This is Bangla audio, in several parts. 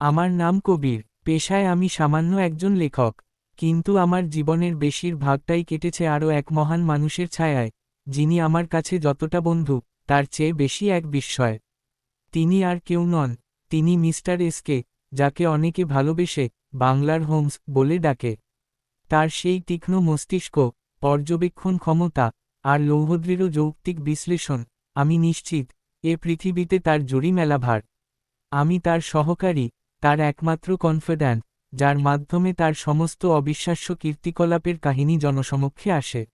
আমার নাম কবির, পেশায় আমি সামান্য একজন লেখক, কিন্তু আমার জীবনের বেশির ভাগটাই কেটেছে আরও এক মহান মানুষের ছায়ায়, যিনি আমার কাছে যতটা বন্ধু, তার চেয়ে বেশি এক বিস্ময়। তিনি আর কেউ নন, তিনি মিস্টার এসকে, যাকে অনেকে ভালোবেসে, বাংলার হোমস বলে ডাকে। তার সেই তীক্ষ্ণ মস্তিষ্ক, পর্যবেক্ষণ ক্ষমতা, আর লৌহদৃঢ় যৌক্তিক বিশ্লেষণ, আমি নিশ্চিত, এ পৃথিবীতে তার জুড়ি মেলাভার। আমি তার সহকারী তার একমাত্র কনফিডেন্ট যার মাধ্যমে তার সমস্ত অবিশ্বাস্য কীর্তিকলাপের কাহিনী জনসমক্ষে আসে।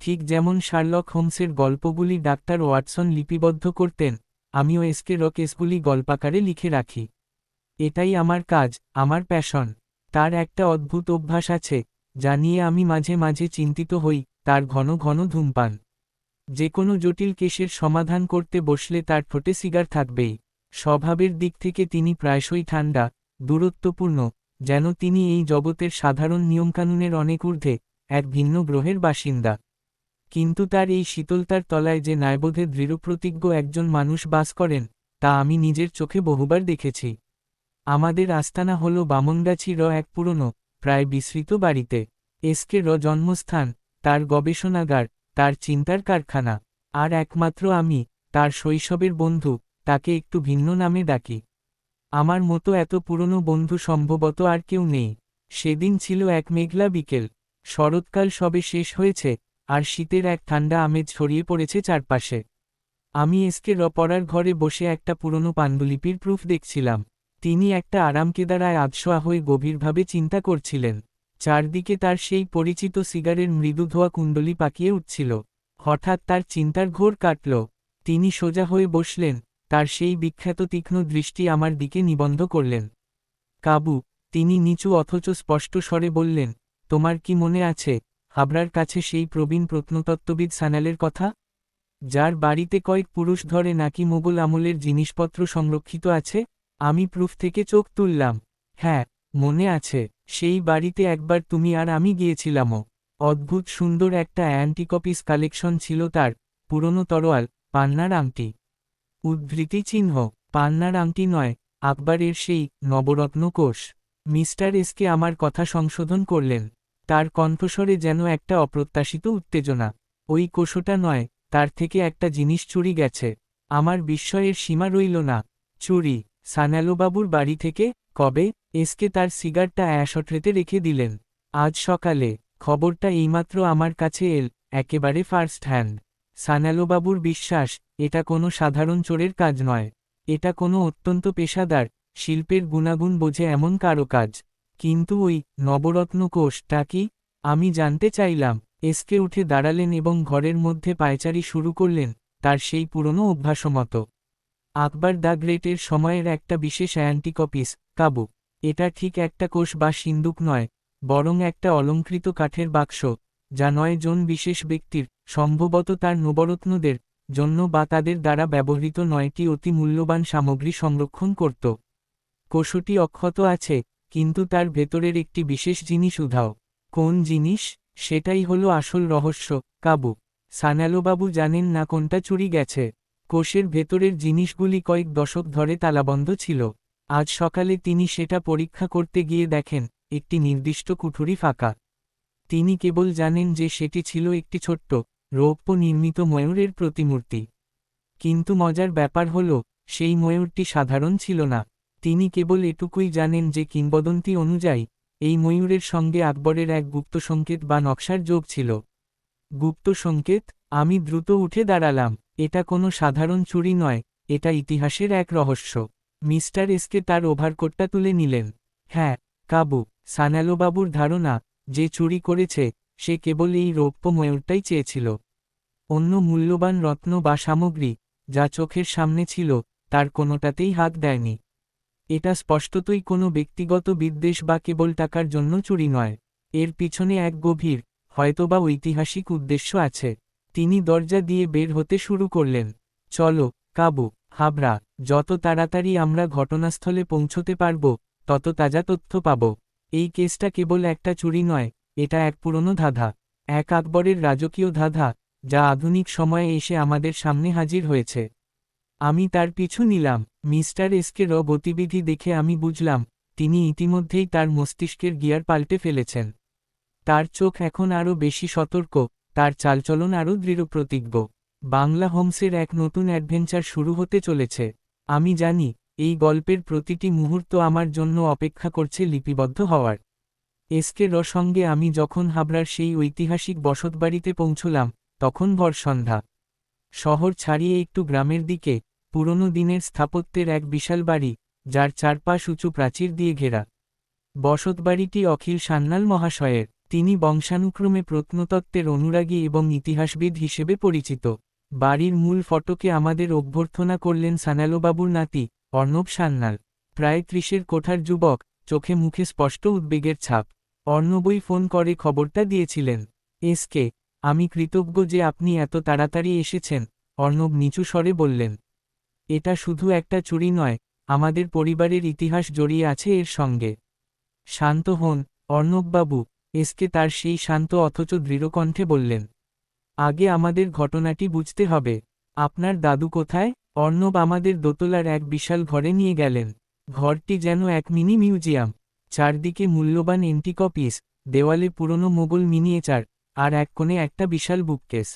ঠিক যেমন শার্লক হোমসের গল্পগুলি ডাক্তার ওয়াটসন লিপিবদ্ধ করতেন, আমিও এসকে রকেসগুলি গল্পাকারে লিখে রাখি। এটাই আমার কাজ, আমার প্যাশন তার একটা অদ্ভুত অভ্যাস আছে, যা নিয়ে আমি মাঝে মাঝে চিন্তিত হই, তার ঘন ঘন ধূমপান। যে কোনো জটিল কেসের সমাধান করতে বসলে তার ঠোঁটে সিগার থাকবেই। স্বভাবের দিক থেকে তিনি প্রায়শই ঠান্ডা, দূরত্বপূর্ণ, যেন তিনি এই জগতের সাধারণ নিয়মকানুনের অনেক ঊর্ধ্বে, এক ভিন্ন গ্রহের বাসিন্দা। কিন্তু তার এই শীতলতার তলায় যে ন্যায়বোধে দৃঢ়প্রতিজ্ঞ একজন মানুষ বাস করেন, তা আমি নিজের চোখে বহুবার দেখেছি। আমাদের আস্তানা হল বামনগাছি র এক পুরনো, প্রায় বিস্মৃত বাড়িতে। এসকে র জন্মস্থান, তার গবেষণাগার, তার চিন্তার কারখানা। আর একমাত্র আমি, তার শৈশবের বন্ধু তাকে একটু ভিন্ন নামে ডাকি। আমার মতো এত পুরনো বন্ধু সম্ভবত আর কেউ নেই। সেদিন ছিল এক মেঘলা বিকেল। শরৎকাল সবে শেষ হয়েছে, আর শীতের এক ঠান্ডা আমেজ ছড়িয়ে পড়েছে চারপাশে। আমি এসকে র পড়ার ঘরে বসে একটা পুরনো পাণ্ডুলিপির প্রুফ দেখছিলাম। তিনি একটা আরামকেদারায় আবসোয়া হয়ে গভীরভাবে চিন্তা করছিলেন। চারদিকে তার সেই পরিচিত সিগারের মৃদু ধোয়া কুণ্ডলি পাকিয়ে উঠছিল। হঠাৎ তার চিন্তার ঘোর কাটল। তিনি সোজা হয়ে বসলেন তার সেই বিখ্যাত তীক্ষ্ণ দৃষ্টি আমার দিকে নিবন্ধ করলেন। কাবু, তিনি নিচু অথচ স্পষ্ট স্বরে বললেন, তোমার কি মনে আছে, হাবড়ার কাছে সেই প্রবীণ প্রত্নতত্ত্ববিদ সানালের কথা? যার বাড়িতে কয়েক পুরুষ ধরে নাকি মোগল আমলের জিনিসপত্র সংরক্ষিত আছে, আমি প্রুফ থেকে চোখ তুললাম। হ্যাঁ মনে আছে, সেই বাড়িতে একবার তুমি আর আমি গিয়েছিলামও। অদ্ভুত সুন্দর একটা অ্যান্টিকপিস কালেকশন ছিল তার, পুরনো তরোয়াল, পান্নার আংটি। উদ্ধৃতি চিহ্ন, পান্নার আংটি নয়, আকবরের সেই নবরত্ন কোষ। মিস্টার এসকে আমার কথা সংশোধন করলেন, তার কণ্ঠস্বরে যেন একটা অপ্রত্যাশিত উত্তেজনা। ওই কোষটা নয়, তার থেকে একটা জিনিস চুরি গেছে। আমার বিস্ময়ের সীমা রইল না। চুরি সানালোবাবুর বাড়ি থেকে, কবে? এসকে তার সিগারটা অ্যাশট্রেতে রেখে দিলেন। আজ সকালে, খবরটা এইমাত্র আমার কাছে এল, একেবারে ফার্স্ট হ্যান্ড। সানালোবাবুর বিশ্বাস, এটা কোনো সাধারণ চোরের কাজ নয়। এটা কোনো অত্যন্ত পেশাদার, শিল্পের গুণাগুণ বোঝে এমন কারও কাজ। কিন্তু ওই নবরত্ন কোষটা কি? আমি জানতে চাইলাম। এসকে উঠে দাঁড়ালেন এবং ঘরের মধ্যে পায়চারি শুরু করলেন, তার সেই পুরনো অভ্যাসমতো। আকবর দ্য গ্রেটের সময়ের একটা বিশেষ অ্যান্টিকপিস, কাবু। এটা ঠিক একটা কোষ বা সিন্দুক নয়, বরং একটা অলঙ্কৃত কাঠের বাক্স, যা নয় জন বিশেষ ব্যক্তির সম্ভবত তার নবরত্নদের জন্য বা তাদের দ্বারা ব্যবহৃত নয়টি অতি মূল্যবান সামগ্রী সংরক্ষণ করত। কোষটি অক্ষত আছে, কিন্তু তার ভেতরের একটি বিশেষ জিনিস উধাও। কোন জিনিস? সেটাই হলো আসল রহস্য, কাবু। সানালোবাবু জানেন না কোনটা চুরি গেছে। কোষের ভেতরের জিনিসগুলি কয়েক দশক ধরে তালাবন্ধ ছিল। আজ সকালে তিনি সেটা পরীক্ষা করতে গিয়ে দেখেন, একটি নির্দিষ্ট কুঠুরি ফাঁকা। তিনি কেবল জানেন যে সেটি ছিল একটি ছোট্ট রৌপ্য নির্মিত ময়ূরের প্রতিমূর্তি। কিন্তু মজার ব্যাপার হল, সেই ময়ূরটি সাধারণ ছিল না। তিনি কেবল এটুকুই জানেন যে কিংবদন্তি অনুযায়ী, এই ময়ূরের সঙ্গে আকবরের এক গুপ্ত সংকেত বা নকশার যোগ ছিল। গুপ্ত সংকেত, আমি দ্রুত উঠে দাঁড়ালাম, এটা কোনো সাধারণ চুরি নয়, এটা ইতিহাসের এক রহস্য। মিস্টার এসকে তার ওভারকোটটা তুলে নিলেন। হ্যাঁ কাবু, সানালোবাবুর ধারণা, যে চুরি করেছে সে কেবল এই রৌপ্য ময়ূরটাই চেয়েছিল। অন্য মূল্যবান রত্ন বা সামগ্রী যা চোখের সামনে ছিল, তার কোনোটাতেই হাত দেয়নি। এটা স্পষ্টতই কোনো ব্যক্তিগত বিদ্বেষ বা কেবল টাকার জন্য চুরি নয়। এর পিছনে এক গভীর, হয়তোবা ঐতিহাসিক উদ্দেশ্য আছে। তিনি দরজা দিয়ে বের হতে শুরু করলেন। চলো, কাবু, হাবড়া, যত তাড়াতাড়ি আমরা ঘটনাস্থলে পৌঁছতে পারব, তত তাজা তথ্য পাব। এই কেসটা কেবল একটা চুরি নয় এটা এক পুরনো ধাঁধা, এক আকবরের রাজকীয় ধাঁধা, যা আধুনিক সময়ে এসে আমাদের সামনে হাজির হয়েছে। আমি তার পিছু নিলাম, মিস্টার এসকে র গতিবিধি দেখে আমি বুঝলাম, তিনি ইতিমধ্যেই তার মস্তিষ্কের গিয়ার পাল্টে ফেলেছেন। তার চোখ এখন আরও বেশি সতর্ক, তার চালচলন আরও দৃঢ় দৃঢ়প্রতিজ্ঞ। বাংলা হোমসের এক নতুন অ্যাডভেঞ্চার শুরু হতে চলেছে। আমি জানি, এই গল্পের প্রতিটি মুহূর্ত আমার জন্য অপেক্ষা করছে লিপিবদ্ধ হওয়ার। এসকে র সঙ্গে আমি যখন হাবড়ার সেই ঐতিহাসিক বসতবাড়িতে পৌঁছলাম, তখন ভর সন্ধ্যা। শহর ছাড়িয়ে একটু গ্রামের দিকে, পুরনো দিনের স্থাপত্যের এক বিশাল বাড়ি, যার চারপাশ উঁচু প্রাচীর দিয়ে ঘেরা। বসতবাড়িটি অখিল সান্যাল মহাশয়ের, তিনি বংশানুক্রমে প্রত্নতত্ত্বের অনুরাগী এবং ইতিহাসবিদ হিসেবে পরিচিত। বাড়ির মূল ফটকে আমাদের অভ্যর্থনা করলেন সানালোবাবুর নাতি, অর্ণব সান্যাল। প্রায় ত্রিশের কোঠার যুবক, চোখে মুখে স্পষ্ট উদ্বেগের ছাপ। অর্ণবই ফোন করে খবরটা দিয়েছিলেন। এসকে আমি কৃতজ্ঞ যে আপনি এত তাড়াতাড়ি এসেছেন, অর্ণব নিচু স্বরে বললেন। এটা শুধু একটা চুরি নয়, আমাদের পরিবারের ইতিহাস জড়িয়ে আছে এর সঙ্গে। শান্ত হন, অর্ণববাবু এসকে তার সেই শান্ত অথচ দৃঢ়কণ্ঠে বললেন। আগে আমাদের ঘটনাটি বুঝতে হবে। আপনার দাদু কোথায়? অর্ণব আমাদের দোতলার এক বিশাল ঘরে নিয়ে গেলেন। ঘরটি যেন এক মিনি মিউজিয়াম। চারদিকে মূল্যবান এন্টিকপিস দেওয়ালে পুরনো মোগল মিনিয়েচার আর এক কোণে একটা বিশাল বুককেস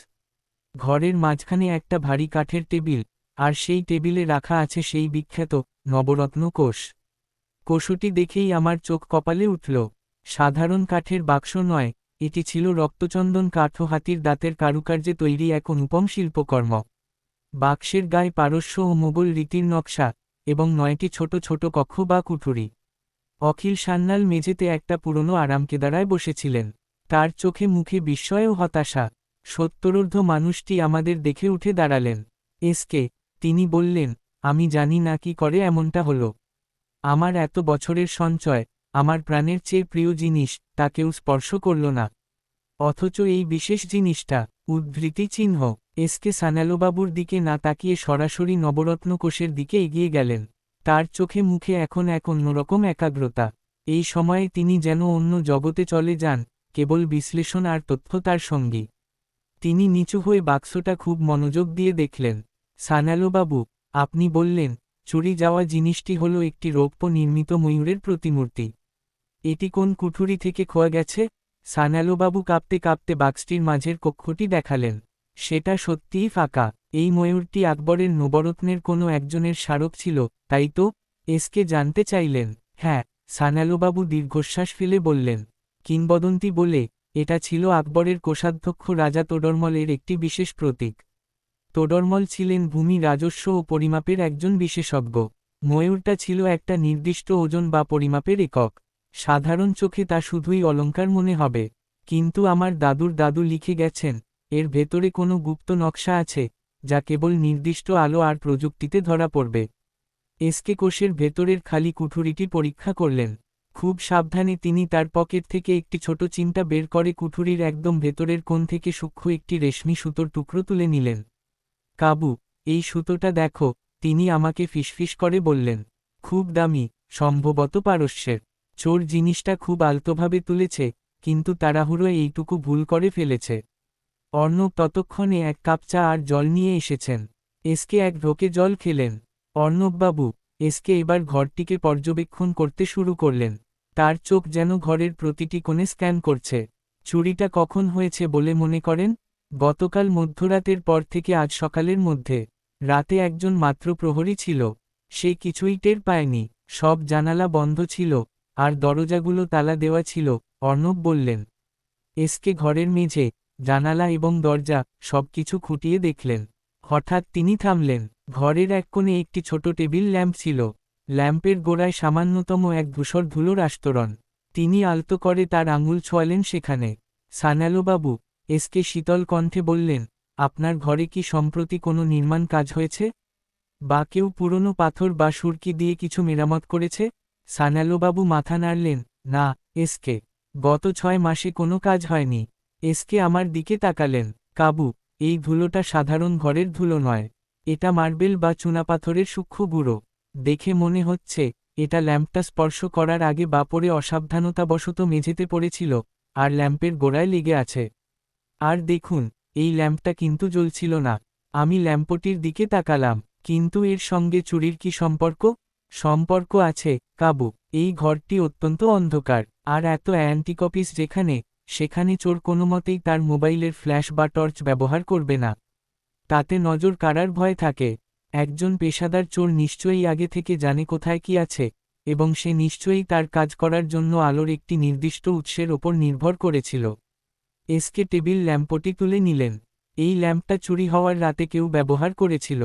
ঘরের মাঝখানে একটা ভারী কাঠের টেবিল, আর সেই টেবিলে রাখা আছে সেই বিখ্যাত নবরত্ন কোষ। কোষটি দেখেই আমার চোখ কপালে উঠল। সাধারণ কাঠের বাক্স নয়, এটি ছিল রক্তচন্দন কাঠ হাতির দাঁতের কারুকার্যে তৈরি এক অনুপম শিল্পকর্ম। বাক্সের গায়ে পারস্য ও মোগল রীতির নকশা, এবং নয়টি ছোট ছোট কক্ষ বা কুঠুরি। অখিল সান্যাল মেঝেতে একটা পুরনো আরামকেদারায় বসেছিলেন। তার চোখে মুখে বিস্ময় ও হতাশা। সত্তরর্ধ মানুষটি আমাদের দেখে উঠে দাঁড়ালেন। এসকে, তিনি বললেন, আমি জানি না কি করে এমনটা হলো। আমার এত বছরের সঞ্চয়, আমার প্রাণের চেয়ে প্রিয় জিনিস তাকেও স্পর্শ করল না। অথচ এই বিশেষ জিনিসটা, উদ্ধৃতি চিহ্ন। এসকে সানালোবাবুর দিকে না তাকিয়ে সরাসরি নবরত্ন কোষের দিকে এগিয়ে গেলেন। তার চোখে মুখে এখন এক অন্যরকম একাগ্রতা। এই সময়ে তিনি যেন অন্য জগতে চলে যান, কেবল বিশ্লেষণ আর তথ্য তার সঙ্গী। তিনি নিচু হয়ে বাক্সটা খুব মনোযোগ দিয়ে দেখলেন। সানালোবাবু আপনি বললেন, চুরি যাওয়া জিনিসটি হল একটি রৌপ্য নির্মিত ময়ূরের প্রতিমূর্তি। এটি কোন কুঠুরি থেকে খোয়া গেছে? সানালোবাবু কাঁপতে কাঁপতে বাক্সটির মাঝের কক্ষটি দেখালেন। সেটা সত্যিই ফাঁকা। এই ময়ূরটি আকবরের নবরত্নের কোনো একজনের স্মারক ছিল, তাই তো? এসকে জানতে চাইলেন। হ্যাঁ সানালোবাবু দীর্ঘশ্বাস ফেলে বললেন। কিংবদন্তি বলে, এটা ছিল আকবরের কোষাধ্যক্ষ রাজা তোডরমলের একটি বিশেষ প্রতীক। তোডরমল ছিলেন ভূমি রাজস্ব ও পরিমাপের একজন বিশেষজ্ঞ। ময়ূরটা ছিল একটা নির্দিষ্ট ওজন বা পরিমাপের একক। সাধারণ চোখে তা শুধুই অলঙ্কার মনে হবে। কিন্তু আমার দাদুর দাদু লিখে গেছেন এর ভেতরে কোনো গুপ্ত নকশা আছে, যা কেবল নির্দিষ্ট আলো আর প্রযুক্তিতে ধরা পড়বে। এসকে কোষের ভেতরের খালি কুঠুরিটি পরীক্ষা করলেন। খুব সাবধানে তিনি তার পকেট থেকে একটি ছোট চিমটা বের করে কুঠুরির একদম ভেতরের কোণ থেকে সূক্ষ্ম একটি রেশমি সুতোর টুকরো তুলে নিলেন। কাবু, এই সুতোটা দেখো তিনি আমাকে ফিসফিস করে বললেন। খুব দামি, সম্ভবত পারস্যের। চোর জিনিসটা খুব আলতোভাবে তুলেছে, কিন্তু তাড়াহুড়ো এইটুকু ভুল করে ফেলেছে। অর্ণব ততক্ষণে এক কাপ চা আর জল নিয়ে এসেছেন। এসকে এক ঢোকে জল খেলেন। অর্ণববাবু এসকে এবার ঘরটিকে পর্যবেক্ষণ করতে শুরু করলেন। তার চোখ যেন ঘরের প্রতিটি কোণে স্ক্যান করছে। চুরিটা কখন হয়েছে বলে মনে করেন? গতকাল মধ্যরাতের পর থেকে আজ সকালের মধ্যে। রাতে একজন মাত্র প্রহরী ছিল। সে কিছুই টের পায়নি। সব জানালা বন্ধ ছিল। আর দরজাগুলো তালা দেওয়া ছিল। অর্ণব বললেন এসকে ঘরের মেঝে জানালা এবং দরজা সবকিছু খুঁটিয়ে দেখলেন। হঠাৎ তিনি থামলেন। ঘরের এক কোণে একটি ছোট টেবিল ল্যাম্প ছিল। ল্যাম্পের গোড়ায় সামান্যতম এক ধূসর ধুলোর আস্তরণ। তিনি আলতো করে তার আঙুল ছোয়ালেন সেখানে। সানালোবাবু এসকে শীতল কণ্ঠে বললেন, আপনার ঘরে কি সম্প্রতি কোনো নির্মাণ কাজ হয়েছে? বা কেউ পুরনো পাথর বা সুরকি দিয়ে কিছু মেরামত করেছে? সানালোবাবু মাথা নাড়লেন, না এসকে গত ছয় মাসে কোনো কাজ হয়নি। এসকে আমার দিকে তাকালেন। কাবু, এই ধুলোটা সাধারণ ঘরের ধুলো নয়। এটা মার্বেল বা চুনাপাথরের সূক্ষ্ম গুঁড়ো। দেখে মনে হচ্ছে, এটা ল্যাম্পটা স্পর্শ করার আগে বা পরে অসাবধানতাবশত মেঝেতে পড়েছিল, আর ল্যাম্পের গোড়ায় লেগে আছে। আর দেখুন, এই ল্যাম্পটা কিন্তু জ্বলছিল না। আমি ল্যাম্পটির দিকে তাকালাম, কিন্তু এর সঙ্গে চুরির কি সম্পর্ক? সম্পর্ক আছে, কাবু, এই ঘরটি অত্যন্ত অন্ধকার, আর এত অ্যান্টিকপিস যেখানে সেখানে চোর কোনো মতেই তার মোবাইলের ফ্ল্যাশ বা টর্চ ব্যবহার করবে না। তাতে নজর কাড়ার ভয় থাকে। একজন পেশাদার চোর নিশ্চয়ই আগে থেকে জানে কোথায় কি আছে, এবং সে নিশ্চয়ই তার কাজ করার জন্য আলোর একটি নির্দিষ্ট উৎসের ওপর নির্ভর করেছিল। এসকে টেবিল ল্যাম্পটি তুলে নিলেন। এই ল্যাম্পটা চুরি হওয়ার রাতে কেউ ব্যবহার করেছিল।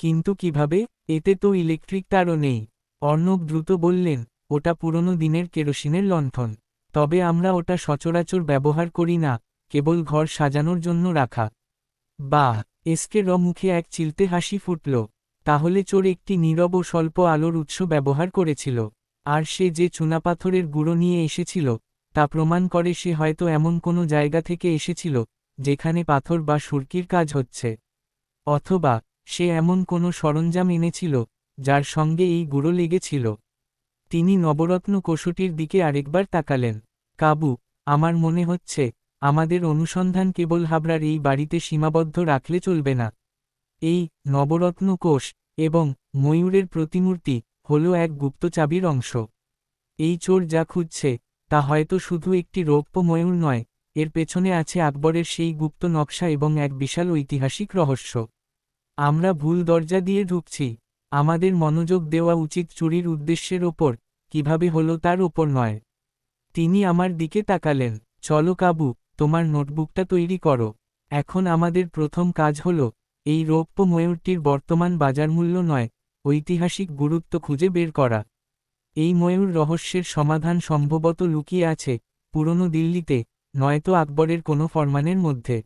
কিন্তু কীভাবে? এতে তো ইলেকট্রিক তারও নেই। অর্ণব দ্রুত বললেন, ওটা পুরনো দিনের কেরোসিনের লণ্ঠন। তবে আমরা ওটা সচরাচর ব্যবহার করি না, কেবল ঘর সাজানোর জন্য রাখা। বাহ, এসকে র মুখে এক চিলতে হাসি ফুটল। তাহলে চোর একটি নীরব ও স্বল্প আলোর উৎস ব্যবহার করেছিল। আর সে যে চুনাপাথরের গুঁড়ো নিয়ে এসেছিল, তা প্রমাণ করে সে হয়তো এমন কোনো জায়গা থেকে এসেছিল, যেখানে পাথর বা সুরকির কাজ হচ্ছে। অথবা, সে এমন কোনো সরঞ্জাম এনেছিল, যার সঙ্গে এই গুঁড়ো লেগেছিল। তিনি নবরত্ন কোষটির দিকে আরেকবার তাকালেন। কাবু, আমার মনে হচ্ছে, আমাদের অনুসন্ধান কেবল হাবড়ার এই বাড়িতে সীমাবদ্ধ রাখলে চলবে না। এই নবরত্ন কোষ এবং ময়ূরের প্রতিমূর্তি হল এক গুপ্ত চাবির অংশ। এই চোর যা খুঁজছে, তা হয়তো শুধু একটি রৌপ্য ময়ূর নয়, এর পেছনে আছে আকবরের সেই গুপ্ত নকশা এবং এক বিশাল ঐতিহাসিক রহস্য। আমরা ভুল দরজা দিয়ে ঢুকছি। আমাদের মনোযোগ দেওয়া উচিত চুরির উদ্দেশ্যের ওপর কীভাবে হলো তার ওপর নয়। তিনি আমার দিকে তাকালেন, চলো কাবু, তোমার নোটবুকটা তৈরি করো। এখন আমাদের প্রথম কাজ হল, এই রৌপ্য ময়ূরটির বর্তমান বাজার মূল্য নয়, ঐতিহাসিক গুরুত্ব খুঁজে বের করা। এই ময়ূর রহস্যের সমাধান সম্ভবত লুকিয়ে আছে, পুরনো দিল্লিতে, নয়তো আকবরের কোনো ফরমানের মধ্যে।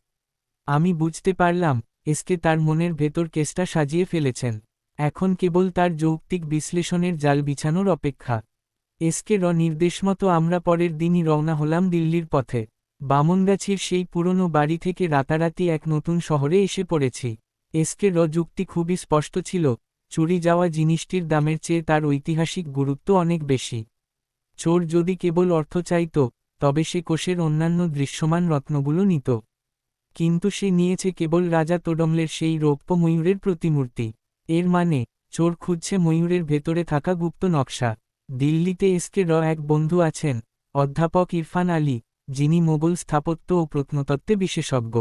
আমি বুঝতে পারলাম এসকে তার মনের ভেতর কেসটা সাজিয়ে ফেলেছেন। এখন কেবল তার যৌক্তিক বিশ্লেষণের জাল বিছানোর অপেক্ষা। এসকে র নির্দেশমতো আমরা পরের দিনই রওনা হলাম দিল্লির পথে। বামনগাছির সেই পুরনো বাড়ি থেকে রাতারাতি এক নতুন শহরে এসে পড়েছি। এসকে র যুক্তি খুবই স্পষ্ট ছিল, চুরি যাওয়া জিনিসটির দামের চেয়ে তার ঐতিহাসিক গুরুত্ব অনেক বেশি। চোর যদি কেবল অর্থ চাইত, তবে সে কোষের অন্যান্য দৃশ্যমান রত্নগুলো নিত। কিন্তু সে নিয়েছে কেবল রাজা তোডমলের সেই রৌপ্য ময়ূরের প্রতিমূর্তি। এর মানে চোর খুঁজছে ময়ূরের ভেতরে থাকা গুপ্ত নকশা। দিল্লিতে এসকে র এক বন্ধু আছেন, অধ্যাপক ইরফান আলী, যিনি মোগল স্থাপত্য ও প্রত্নতত্ত্বে বিশেষজ্ঞ।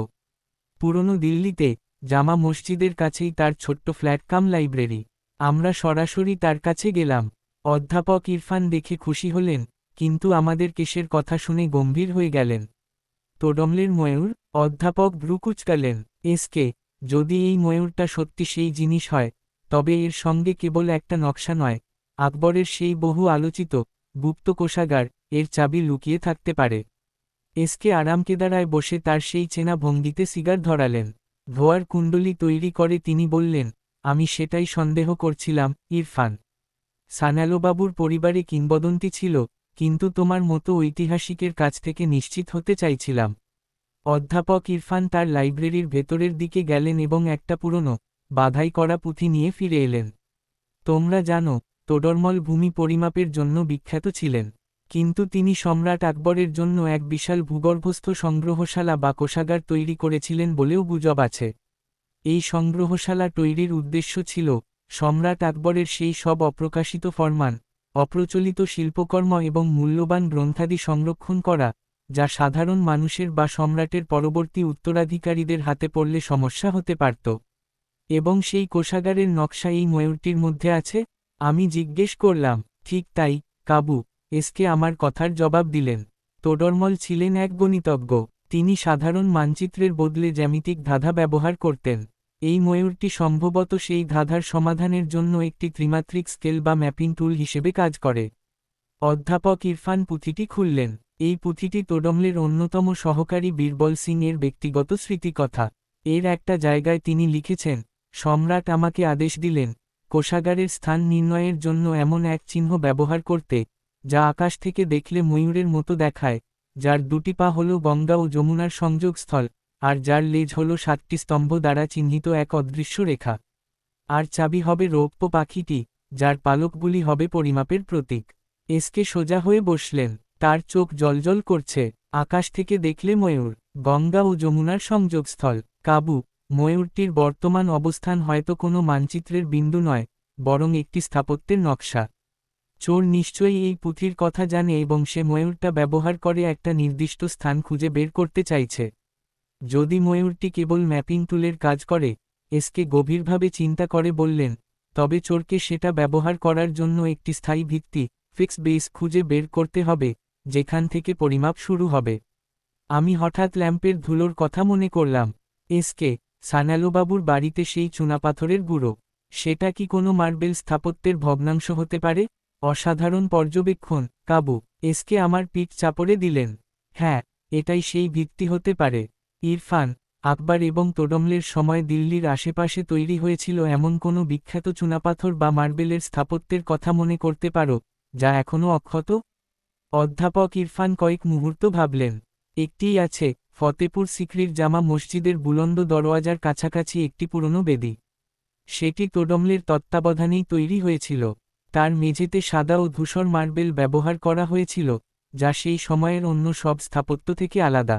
পুরনো দিল্লিতে, জামা মসজিদের কাছেই তার ছোট্ট ফ্ল্যাট কাম লাইব্রেরি। আমরা সরাসরি তার কাছে গেলাম। অধ্যাপক ইরফান দেখে খুশি হলেন, কিন্তু আমাদের কেসের কথা শুনে গম্ভীর হয়ে গেলেন। তোডমলের ময়ূর, অধ্যাপক ভ্রু কুচকালেন এসকে যদি এই ময়ূরটা সত্যি সেই জিনিস হয়, তবে এর সঙ্গে কেবল একটা নকশা নয় আকবরের সেই বহু আলোচিত গুপ্ত কোষাগার এর চাবি লুকিয়ে থাকতে পারে। এসকে আরামকেদারায় বসে তার সেই চেনা ভঙ্গিতে সিগার ধরালেন। ধোয়ার কুণ্ডলি তৈরি করে তিনি বললেন, আমি সেটাই সন্দেহ করছিলাম, ইরফান। সানালোবাবুর পরিবারে কিংবদন্তি ছিল, কিন্তু তোমার মতো ঐতিহাসিকের কাছ থেকে নিশ্চিত হতে চাইছিলাম। অধ্যাপক ইরফান তার লাইব্রেরির ভেতরের দিকে গেলেন এবং একটা পুরনো বাধাই করা পুঁথি নিয়ে ফিরে এলেন। তোমরা জানো তোডরমল ভূমি পরিমাপের জন্য বিখ্যাত ছিলেন, কিন্তু তিনি সম্রাট আকবরের জন্য এক বিশাল ভূগর্ভস্থ সংগ্রহশালা বা কোষাগার তৈরি করেছিলেন বলেও গুজব আছে। এই সংগ্রহশালা তৈরির উদ্দেশ্য ছিল সম্রাট আকবরের সেই সব অপ্রকাশিত ফরমান, অপ্রচলিত শিল্পকর্ম এবং মূল্যবান গ্রন্থাদি সংরক্ষণ করা, যা সাধারণ মানুষের বা সম্রাটের পরবর্তী উত্তরাধিকারীদের হাতে পড়লে সমস্যা হতে পারত। এবং সেই কোষাগারের নকশা এই ময়ূরটির মধ্যে আছে আমি জিজ্ঞেস করলাম, ঠিক তাই, কাবু, এসকে আমার কথার জবাব দিলেন। তোডরমল ছিলেন এক গণিতজ্ঞ, তিনি সাধারণ মানচিত্রের বদলে জ্যামিতিক ধাঁধা ব্যবহার করতেন। এই ময়ূরটি সম্ভবত সেই ধাঁধার সমাধানের জন্য একটি ত্রিমাত্রিক স্কেল বা ম্যাপিং টুল হিসেবে কাজ করে। অধ্যাপক ইরফান পুঁথিটি খুললেন। এই পুঁথিটি তোডমলের অন্যতম সহকারী বীরবল সিং এর ব্যক্তিগত স্মৃতিকথা। এর একটা জায়গায় তিনি লিখেছেন, সম্রাট আমাকে আদেশ দিলেন কোষাগারের স্থান নির্ণয়ের জন্য এমন এক চিহ্ন ব্যবহার করতে, যা আকাশ থেকে দেখলে ময়ূরের মতো দেখায়, যার দুটি পা হল গঙ্গা ও যমুনার সংযোগস্থল, আর যার লেজ হল সাতটি স্তম্ভ দ্বারা চিহ্নিত এক অদৃশ্য রেখা। আর চাবি হবে রৌপ্য পাখিটি, যার পালকগুলি হবে পরিমাপের প্রতীক। এসকে সোজা হয়ে বসলেন, তার চোখ জলজল করছে, আকাশ থেকে দেখলে ময়ূর, গঙ্গা ও যমুনার সংযোগস্থল, কাবু। ময়ূরটির বর্তমান অবস্থান হয়তো কোনো মানচিত্রের বিন্দু নয়, বরং একটি স্থাপত্যের নকশা। চোর নিশ্চয়ই এই পুঁথির কথা জানে এবং সে ময়ূরটা ব্যবহার করে একটা নির্দিষ্ট স্থান খুঁজে বের করতে চাইছে। যদি ময়ূরটি কেবল ম্যাপিং টুলের কাজ করে, এসকে গভীরভাবে চিন্তা করে বললেন, তবে চোরকে সেটা ব্যবহার করার জন্য একটি স্থায়ী ভিত্তি, ফিক্স বেস খুঁজে বের করতে হবে, যেখান থেকে পরিমাপ শুরু হবে। আমি হঠাৎ ল্যাম্পের ধুলোর কথা মনে করলাম, এসকে সানালোবাবুর বাড়িতে সেই চুনাপাথরের গুঁড়ো, সেটা কি কোনো মার্বেল স্থাপত্যের ভগ্নাংশ হতে পারে? অসাধারণ পর্যবেক্ষণ, কাবু, এসকে আমার পিঠ চাপড়ে দিলেন। হ্যাঁ এটাই সেই ভিত্তি হতে পারে। ইরফান, আকবর এবং তোডমলের সময় দিল্লির আশেপাশে তৈরি হয়েছিল এমন কোনো বিখ্যাত চুনাপাথর বা মার্বেলের স্থাপত্যের কথা মনে করতে পারো, যা এখনও অক্ষত? অধ্যাপক ইরফান কয়েক মুহূর্ত ভাবলেন। একটিই আছে ফতেপুর সিকরির জামা মসজিদের বুলন্দ দরওয়াজার কাছাকাছি একটি পুরনো বেদি। সেটি তোডমলের তত্ত্বাবধানেই তৈরি হয়েছিল। তার মেঝেতে সাদা ও ধূসর মার্বেল ব্যবহার করা হয়েছিল, যা সেই সময়ের অন্য সব স্থাপত্য থেকে আলাদা।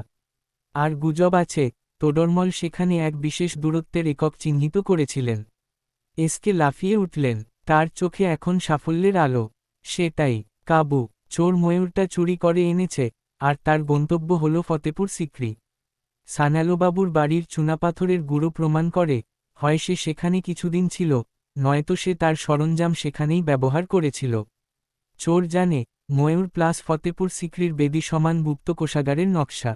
আর গুজব আছে তোডরমল সেখানে এক বিশেষ দূরত্বের একক চিহ্নিত করেছিলেন। এসকে লাফিয়ে উঠলেন, তার চোখে এখন সাফল্যের আলো। সেটাই কাবু, চোর ময়ূরটা চুরি করে এনেছে আর তার গন্তব্য হল ফতেপুর সিক্রি। সানালোবাবুর বাড়ির চুনাপাথরের গুঁড়ো প্রমাণ করে, হয় সে সেখানে কিছুদিন ছিল, নয়তো সে তার সরঞ্জাম সেখানেই ব্যবহার করেছিল। চোর জানে, ময়ূর প্লাস ফতেপুর সিক্রির বেদি সমান গুপ্ত কোষাগারের নকশা।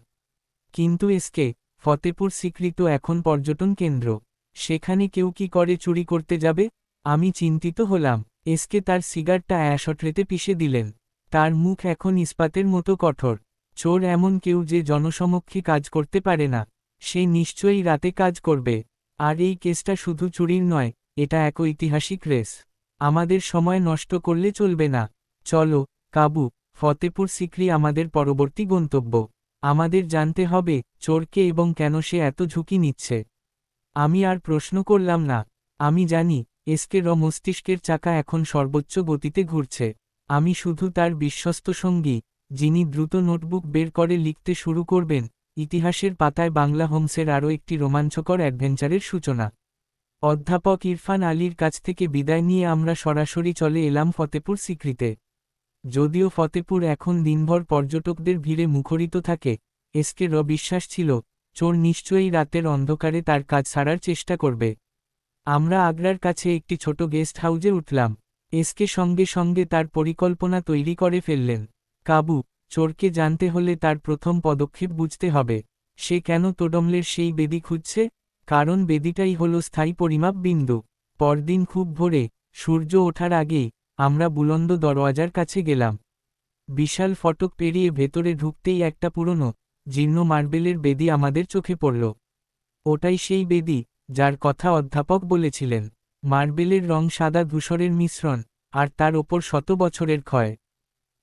কিন্তু এসকে, ফতেপুর সিক্রি তো এখন পর্যটন কেন্দ্র, সেখানে কেউ কি করে চুরি করতে যাবে? আমি চিন্তিত হলাম, এসকে তার সিগারটা অ্যাশট্রেতে পিষে দিলেন, তার মুখ এখন ইস্পাতের মতো কঠোর। চোর এমন কেউ যে জনসমক্ষে কাজ করতে পারে না। সে নিশ্চয়ই রাতে কাজ করবে। আর এই কেসটা শুধু চুরির নয়, এটা এক ঐতিহাসিক রেস। আমাদের সময় নষ্ট করলে চলবে না। চলো, কাবু, ফতেপুর সিক্রি আমাদের পরবর্তী গন্তব্য। আমাদের জানতে হবে, চোরকে এবং কেন সে এত ঝুঁকি নিচ্ছে। আমি আর প্রশ্ন করলাম না। আমি জানি এসকে র মস্তিষ্কের চাকা এখন সর্বোচ্চ গতিতে ঘুরছে। আমি শুধু তার বিশ্বস্ত সঙ্গী যিনি দ্রুত নোটবুক বের করে লিখতে শুরু করবেন, ইতিহাসের পাতায় বাংলা হোমসের আরও একটি রোমাঞ্চকর অ্যাডভেঞ্চারের সূচনা। অধ্যাপক ইরফান আলীর কাছ থেকে বিদায় নিয়ে আমরা সরাসরি চলে এলাম ফতেপুর সিক্রিতে যদিও ফতেপুর এখন দিনভর পর্যটকদের ভিড়ে মুখরিত থাকে, এসকে র বিশ্বাস ছিল, চোর নিশ্চয়ই রাতের অন্ধকারে তার কাজ সারার চেষ্টা করবে। আমরা আগ্রার কাছে একটি ছোট গেস্ট হাউজে উঠলাম, এসকে সঙ্গে সঙ্গে তার পরিকল্পনা তৈরি করে ফেললেন। কাবু, চোরকে জানতে হলে তার প্রথম পদক্ষেপ বুঝতে হবে। সে কেন তোডমলের সেই বেদি খুঁজছে? কারণ বেদিটাই হল স্থায়ী পরিমাপ বিন্দু। পরদিন খুব ভোরে, সূর্য ওঠার আগেই, আমরা বুলন্দ দরওয়াজার কাছে গেলাম। বিশাল ফটক পেরিয়ে ভেতরে ঢুকতেই একটা পুরনো, জীর্ণ মার্বেলের বেদি আমাদের চোখে পড়ল। ওটাই সেই বেদি, যার কথা অধ্যাপক বলেছিলেন। মার্বেলের রং সাদা ধূসরের মিশ্রণ, আর তার ওপর শত বছরের ক্ষয়।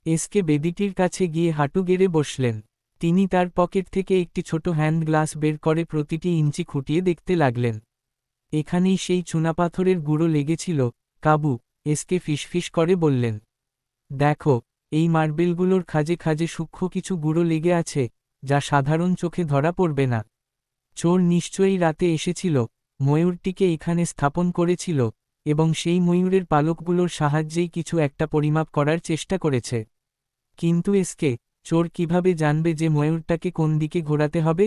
এসকে বেদিটির কাছে গিয়ে হাঁটু গেড়ে বসলেন। তিনি তার পকেট থেকে একটি ছোট হ্যান্ড গ্লাস বের করে প্রতিটি ইঞ্চি খুঁটিয়ে দেখতে লাগলেন। এখানেই সেই চুনাপাথরের গুঁড়ো লেগেছিল। কাবু এসকে ফিসফিস করে বললেন, দেখো, এই মার্বেলগুলোর খাজে খাজে সূক্ষ্ম কিছু গুঁড়ো লেগে আছে, যা সাধারণ চোখে ধরা পড়বে না। চোর নিশ্চয়ই রাতে এসেছিল, ময়ূরটিকে এখানে স্থাপন করেছিল। এবং সেই ময়ূরের পালকগুলোর সাহায্যেই কিছু একটা পরিমাপ করার চেষ্টা করেছে। কিন্তু এসকে, চোর কীভাবে জানবে যে ময়ূরটাকে কোন দিকে ঘোরাতে হবে?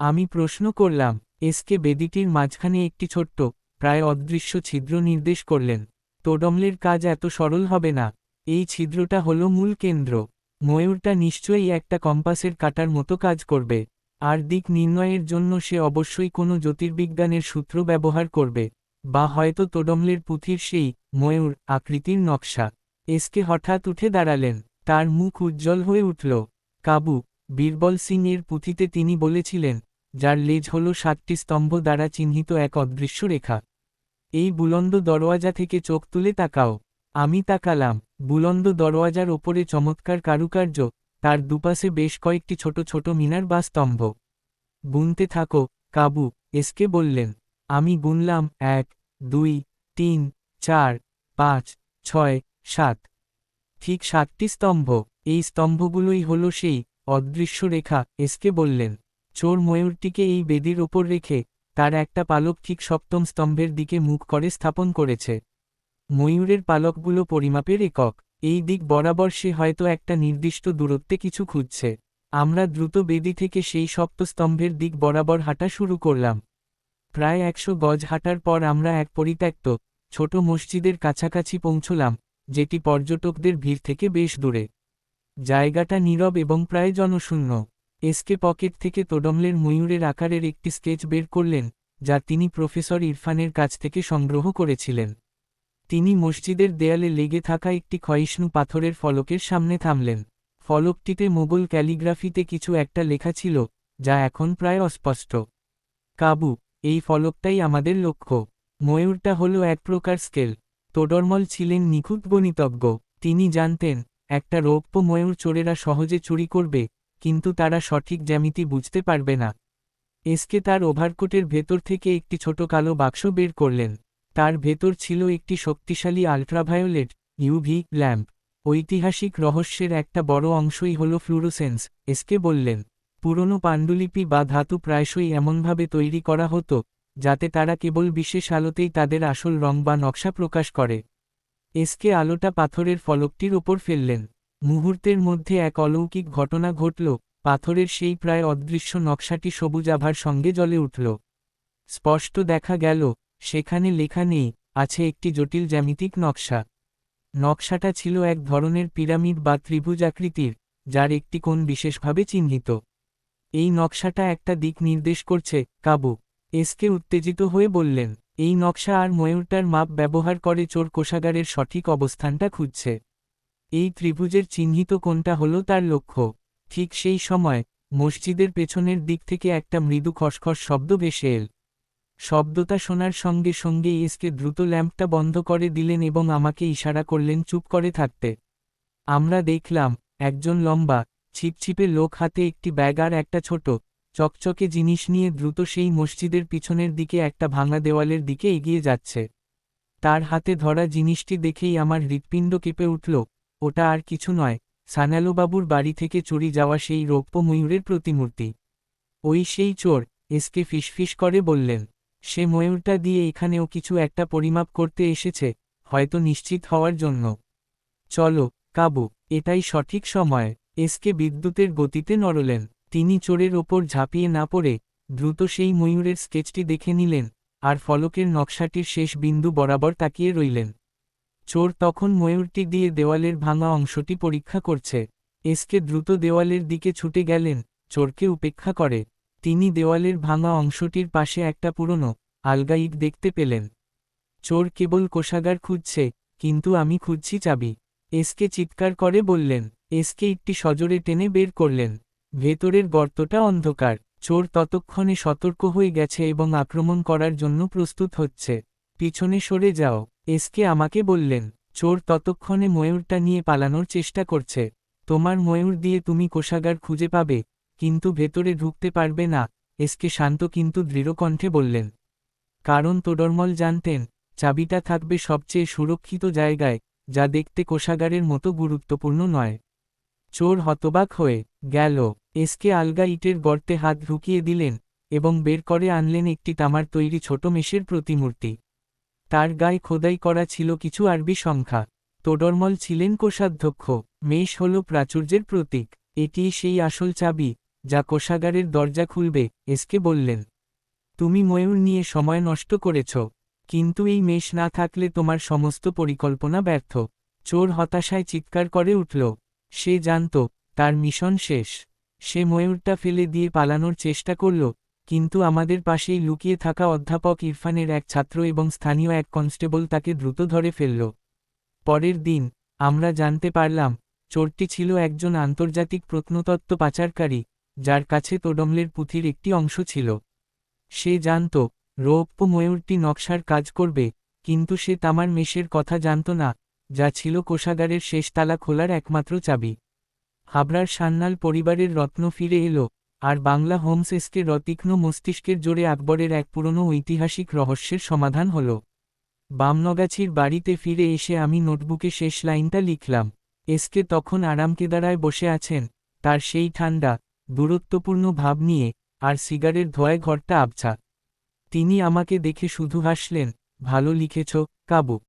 আমি প্রশ্ন করলাম, এসকে বেদিটির মাঝখানে একটি ছোট্ট, প্রায় অদৃশ্য ছিদ্র নির্দেশ করলেন, তোডমলের কাজ এত সরল হবে না। এই ছিদ্রটা হল মূল কেন্দ্র। ময়ূরটা নিশ্চয়ই একটা কম্পাসের কাটার মতো কাজ করবে। আর দিক নির্ণয়ের জন্য সে অবশ্যই কোনো জ্যোতির্বিজ্ঞানের সূত্র ব্যবহার করবে। বা হয়তো তোডমলের পুঁথির সেই ময়ূর আকৃতির নকশা। এসকে হঠাৎ উঠে দাঁড়ালেন, তার মুখ উজ্জ্বল হয়ে উঠল। কাবু, বীরবল সিং এর পুঁথিতে তিনি বলেছিলেন, যার লেজ হল সাতটি স্তম্ভ দ্বারা চিহ্নিত এক অদৃশ্য রেখা। এই বুলন্দ দরওয়াজা থেকে চোখ তুলে তাকাও। আমি তাকালাম, বুলন্দ দরওয়াজার ওপরে চমৎকার কারুকার্য, তার দুপাশে বেশ কয়েকটি ছোট ছোট মিনার বা স্তম্ভ। বুনতে থাকো, কাবু, এসকে বললেন। আমি গুনলাম এক, দুই, তিন, চার, পাঁচ, ছয়, সাত। ঠিক সাতটি স্তম্ভ। এই স্তম্ভগুলোই হল সেই অদৃশ্য রেখা, এসকে বললেন। চোর ময়ূরটিকে এই বেদির ওপর রেখে তার একটা পালক ঠিক সপ্তম স্তম্ভের দিকে মুখ করে স্থাপন করেছে। ময়ূরের পালকগুলো পরিমাপের একক। এই দিক বরাবর সে হয়তো একটা নির্দিষ্ট দূরত্বে কিছু খুঁজছে। আমরা দ্রুত বেদি থেকে সেই সপ্তস্তম্ভের দিক বরাবর হাঁটা শুরু করলাম। প্রায় একশো গজ হাঁটার পর আমরা এক পরিত্যক্ত, ছোট মসজিদের কাছাকাছি পৌঁছলাম, যেটি পর্যটকদের ভিড় থেকে বেশ দূরে। জায়গাটা নীরব এবং প্রায় জনশূন্য। এসকে পকেট থেকে তোডমলের ময়ূরের আকারের একটি স্কেচ বের করলেন, যা তিনি প্রফেসর ইরফানের কাছ থেকে সংগ্রহ করেছিলেন। তিনি মসজিদের দেয়ালে লেগে থাকা একটি ক্ষয়িষ্ণু পাথরের ফলকের সামনে থামলেন। ফলকটিতে মোগল ক্যালিগ্রাফিতে কিছু একটা লেখা ছিল, যা এখন প্রায় অস্পষ্ট। কাবু এই ফলকটাই আমাদের লক্ষ্য। ময়ূরটা হল এক প্রকার স্কেল। তোডরমল ছিলেন নিখুঁত গণিতজ্ঞ। তিনি জানতেন, একটা রৌপ্য ময়ূর চোরেরা সহজে চুরি করবে, কিন্তু তারা সঠিক জ্যামিতি বুঝতে পারবে না। এসকে তার ওভারকোটের ভেতর থেকে একটি ছোট কালো বাক্স বের করলেন। তার ভেতর ছিল একটি শক্তিশালী আল্ট্রাভায়োলেট ইউভি ল্যাম্প। ঐতিহাসিক রহস্যের একটা বড় অংশই হল ফ্লুরোসেন্স, এসকে বললেন। পুরনো পাণ্ডুলিপি বা ধাতু প্রায়শই এমনভাবে তৈরি করা হতো, যাতে তারা কেবল বিশেষ আলোতেই তাদের আসল রং বা নকশা প্রকাশ করে। এসকে আলোটা পাথরের ফলকটির ওপর ফেললেন। মুহূর্তের মধ্যে এক অলৌকিক ঘটনা ঘটল, পাথরের সেই প্রায় অদৃশ্য নকশাটি সবুজ আভার সঙ্গে জ্বলে উঠল। স্পষ্ট দেখা গেল, সেখানে লেখা নেই, আছে একটি জটিল জ্যামিতিক নকশা। নকশাটা ছিল এক ধরনের পিরামিড বা ত্রিভুজ আকৃতির, যার একটি কোণ বিশেষভাবে চিহ্নিত। এই নকশাটা একটা দিক নির্দেশ করছে, কাবু। এসকে উত্তেজিত হয়ে বললেন, এই নকশা আর ময়ূরটার মাপ ব্যবহার করে চোর কোষাগারের সঠিক অবস্থানটা খুঁজছে। এই ত্রিভুজের চিহ্নিত কোনটা হল তার লক্ষ্য। ঠিক সেই সময়, মসজিদের পেছনের দিক থেকে একটা মৃদু খসখস শব্দ ভেসে এল। শব্দটা শোনার সঙ্গে সঙ্গে এসকে দ্রুত ল্যাম্পটা বন্ধ করে দিলেন এবং আমাকে ইশারা করলেন চুপ করে থাকতে। আমরা দেখলাম, একজন লম্বা ছিপছিপে লোক হাতে একটি ব্যাগ আর একটা ছোট, চকচকে জিনিস নিয়ে দ্রুত সেই মসজিদের পিছনের দিকে একটা ভাঙা দেওয়ালের দিকে এগিয়ে যাচ্ছে। তার হাতে ধরা জিনিসটি দেখেই আমার হৃৎপিণ্ড কেঁপে উঠল, ওটা আর কিছু নয়, সানালোবাবুর বাড়ি থেকে চুরি যাওয়া সেই রৌপ্য ময়ূরের প্রতিমূর্তি। ওই সেই চোর, এসকে ফিসফিস করে বললেন, সে ময়ূরটা দিয়ে এখানেও কিছু একটা পরিমাপ করতে এসেছে, হয়তো নিশ্চিত হওয়ার জন্য। চলো, কাবু, এটাই সঠিক সময়। এসকে বিদ্যুতের গতিতে নড়লেন। তিনি চোরের ওপর ঝাঁপিয়ে না পড়ে, দ্রুত সেই ময়ূরের স্কেচটি দেখে নিলেন, আর ফলকের নকশাটির শেষ বিন্দু বরাবর তাকিয়ে রইলেন। চোর তখন ময়ূরটি দিয়ে দেওয়ালের ভাঙা অংশটি পরীক্ষা করছে। এসকে দ্রুত দেওয়ালের দিকে ছুটে গেলেন, চোরকে উপেক্ষা করে। তিনি দেওয়ালের ভাঙা অংশটির পাশে একটা পুরনো, আলগা ইট দেখতে পেলেন। চোর কেবল কোষাগার খুঁজছে, কিন্তু আমি খুঁজছি চাবি। এসকে চিৎকার করে বললেন এসকে ইটটি সজোরে টেনে বের করলেন। ভেতরের গর্তটা অন্ধকার। চোর ততক্ষণে সতর্ক হয়ে গেছে এবং আক্রমণ করার জন্য প্রস্তুত হচ্ছে। পিছনে সরে যাও, এসকে আমাকে বললেন। চোর ততক্ষণে ময়ূরটা নিয়ে পালানোর চেষ্টা করছে। তোমার ময়ূর দিয়ে তুমি কোষাগার খুঁজে পাবে, কিন্তু ভেতরে ঢুকতে পারবে না, এসকে শান্ত কিন্তু দৃঢ়কণ্ঠে বললেন। কারণ তোডরমল জানতেন, চাবিটা থাকবে সবচেয়ে সুরক্ষিত জায়গায়, যা দেখতে কোষাগারের মতো গুরুত্বপূর্ণ নয়। চোর হতবাক হয়ে গেল। এসকে আলগা ইটের গর্তে হাত ঢুকিয়ে দিলেন এবং বের করে আনলেন একটি তামার তৈরি ছোট মেষের প্রতিমূর্তি। তার গায়ে খোদাই করা ছিল কিছু আরবি সংখ্যা। তোডরমল ছিলেন কোষাধ্যক্ষ। মেষ হল প্রাচুর্যের প্রতীক। এটি সেই আসল চাবি যা কোষাগারের দরজা খুলবে এসকে বললেন। তুমি ময়ূর নিয়ে সময় নষ্ট করেছ, কিন্তু এই মেষ না থাকলে তোমার সমস্ত পরিকল্পনা ব্যর্থ। চোর হতাশায় চিৎকার করে উঠল। সে জানত, তার মিশন শেষ। সে ময়ূরটা ফেলে দিয়ে পালানোর চেষ্টা করল, কিন্তু আমাদের পাশেই লুকিয়ে থাকা অধ্যাপক ইরফানের এক ছাত্র এবং স্থানীয় এক কনস্টেবল তাকে দ্রুত ধরে ফেলল। পরের দিন, আমরা জানতে পারলাম, চোরটি ছিল একজন আন্তর্জাতিক প্রত্নতত্ত্ব পাচারকারী, যার কাছে তোডমলের পুঁথির একটি অংশ ছিল। সে জানত রৌপ্য ময়ূরটি নকশার কাজ করবে, কিন্তু সে তামার মেষের কথা জানত না যা ছিল কোষাগারের শেষ তালা খোলার একমাত্র চাবি। হাবড়ার সান্নাল পরিবারের রত্ন ফিরে এলো, আর বাংলা হোমসেসকে রতীক্ষ্ণ মস্তিষ্কের জোরে আকবরের এক পুরনো ঐতিহাসিক রহস্যের সমাধান হল। বামনগাছির বাড়িতে ফিরে এসে আমি নোটবুকে শেষ লাইনটা লিখলাম, এসকে তখন আরামকেদারায় বসে আছেন, তার সেই ঠান্ডা দূরত্বপূর্ণ ভাব নিয়ে, আর সিগারের ধোয়ায় ঘরটা আবছা। তিনি আমাকে দেখে শুধু হাসলেন, ভালো লিখেছ, কাবু।